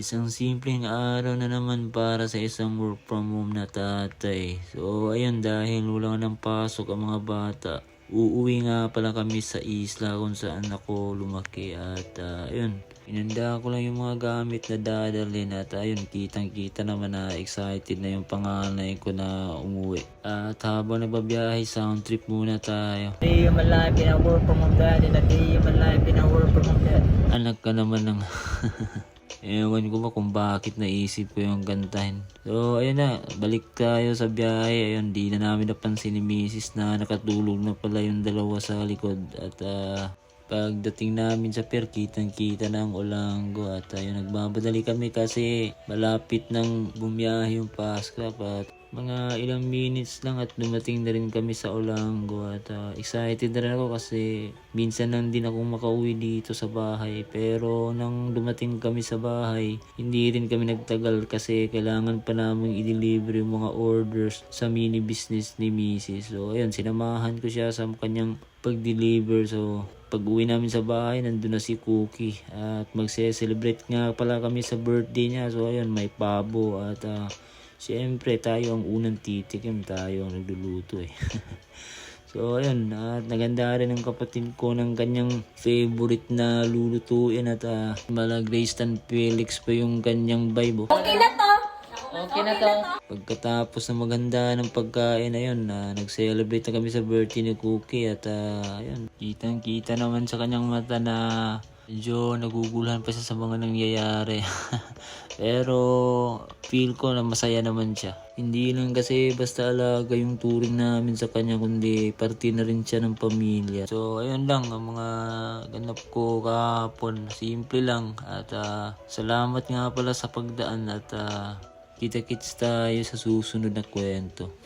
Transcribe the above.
Isang simpleng araw na naman para sa isang work from home na tatay. So ayun dahil wala ng pasok ang mga bata. Uuwi nga pala kami sa isla kung saan ako lumaki at ah, ayun. Inanda ko lang yung mga gamit na dadalhin at ayun kitang kita naman na excited na yung panganay ko na umuwi. At habang nagbabiyahe sound trip muna tayo. Day of my life in a work from home dad. In a day of my life in a work from home dad. anak ka naman ng... Ewan ko ba kung bakit naisip ko yung gantahin. So, ayun na. Balik tayo sa biyahe. Ayun, di na namin napansin ni Mrs. na nakatulog na pala yung dalawa sa likod. At ah, pagdating namin sa pier, kitang-kita na ang Olanggo. At ayun, nagbabadali kami kasi malapit nang bumiyahe yung Pascrap. At mga ilang minutes lang at dumating na rin kami sa Olanggo at ah, excited na rin ako kasi minsan lang din akong makauwi dito sa bahay pero nang dumating kami sa bahay hindi rin kami nagtagal kasi kailangan pa namin i-deliver yung mga orders sa mini business ni Mrs. So ayun sinamahan ko siya sa kanyang pag-deliver so pag uwi namin sa bahay, nandun na si Cookie. At magse-celebrate nga pala kami sa birthday niya. So ayun, may pabo at ah, Siyempre, tayo ang unang titikim. Tayo ang nagluluto eh. so, ayun. At naganda rin ang kapatid ko ng kanyang favorite na lulutuin. At uh, mala Grace Felix pa yung kanyang vibe. Okay na. Okay na to. Pagkatapos na maganda ng pagkain, na nag-celebrate na kami sa birthday ni Cookie. At ah, ayun, kitang-kita naman sa kanyang mata na medyo naguguluhan pa siya sa mga nangyayari. Pero feel ko na masaya naman siya. Hindi lang kasi basta alaga yung turing namin sa kanya kundi parte na rin siya ng pamilya. So ayun lang ang mga ganap ko kahapon. Simple lang at ah, salamat nga pala sa pagdaan at ah, kita-kits tayo sa susunod na kwento.